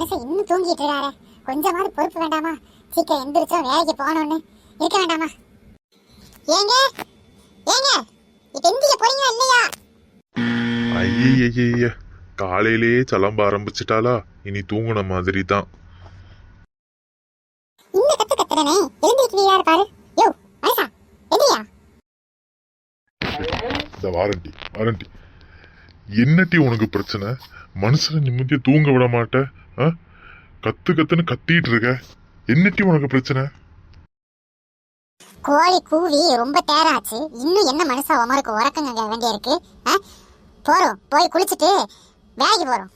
மனுஷன் இன்னும் தூங்கிட்டு இருக்காரு. கொஞ்சமாவது பொறுப்பு வேண்டாமா? சீக்கிரம் எந்திரிச்சா வேலைக்கு போகணும்னு. இருக்க வேண்டாமா? ஏங்க? ஏங்க? இப்ப எந்திரிக்க போறீங்களா இல்லையா? ஐயய்யய்ய காலையிலேயே சலம்ப ஆரம்பிச்சிட்டாளா? இனி தூங்குன மாதிரி தான் இந்த கத்து கத்துறனே. எழுந்திருக்கிறீரா பாரு. யோ மனுஷா எந்திரியா? இந்த வாரண்டி வாரண்டி. என்னட்டி உனக்கு பிரச்சனை? மனுஷனை நிம்மதியா தூங்க விட மாட்ட. ஆ? கத்து கத்துன்னு கத்திட்டு இருக்க என்னட்டி உனக்கு பிரச்சனை? கோழி கூவி ரொம்ப தேராச்சு. இன்னும் என்ன மனுஷா உமருக்கு உறக்கங்க வேண்டிய இருக்கு போறோம் போய் குளிச்சுட்டு வேலைக்கு போறோம்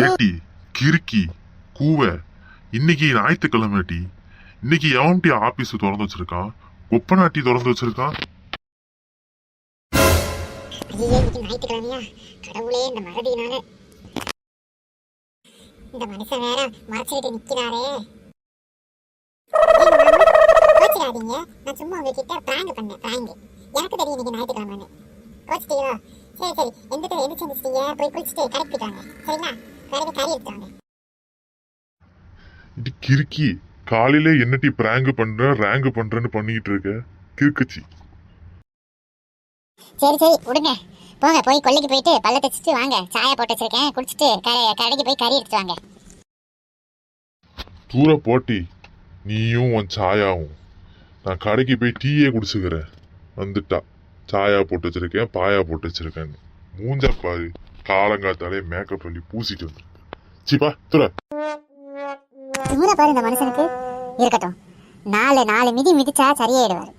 ஏட்டி கிறுக்கி கூவ இன்னைக்கு ஞாயிற்றுக்கிழமைட்டி இன்னைக்கு எவன்ட்டி ஆபீஸ் திறந்து வச்சிருக்கான் ஒப்பனாட்டி திறந்து வச்சிருக்கான் ஞாயிற்றுக்கிழமையா? கடவுளே இந்த மறதியினால. இந்த மனுஷன் வேற மறைச்சிட்டு நிக்கிறாரே. கோச்சிடாதீங்க நான் சும்மா உங்ககிட்ட பிராங்க் பண்ணேன் பிராங்க் எனக்கு தெரியும் இன்னைக்கு ஞாயிற்றுக்கிழமைன்னு. கோச்சிட்டீங்களா? சரி சரி. எந்த எந்திரிச்சு வந்துச்சிட்டீங்க போய் குளிச்சுட்டு கடைக்கு போயிட்டு வாங்க. சரிங்களா? கடைக்கு கறி எடுத்து வாங்க. இது கிறுக்கி. காலையில என்னட்டி பிராங்க் பண்ற ரேங்க் பண்றேன்னு பண்ணிட்டு இருக்க? கிறுக்குச்சி. சரி சரி. விடுங்க. போங்க போய் கொல்லைக்கு போயிட்டு பல்ல தச்சுட்டு வாங்க. சாயா போட்டு வச்சிருக்கேன். குடிச்சிட்டு கடை கடைக்கு போய் கறி எடுத்துட்டு வாங்க. தூர போட்டி. நீயும் உன் சாயாவும். நான் கடைக்கு போய் டீயே குடிச்சுக்கிறேன். வந்துட்டா. சாயா போட்டு வச்சிருக்கேன் பாயா போட்டு வச்சிருக்கேன்னு. மூஞ்ச பாரு. காலங்காத்தாலே மேக்கப் பண்ணி பூசிட்டு வந்து சிப்பா துற திமுற பாரு இந்த மனுஷனுக்கு. இருக்கட்டும். நாலு நாலு மிதி மிதிச்சா சரியாயிடுவாரு.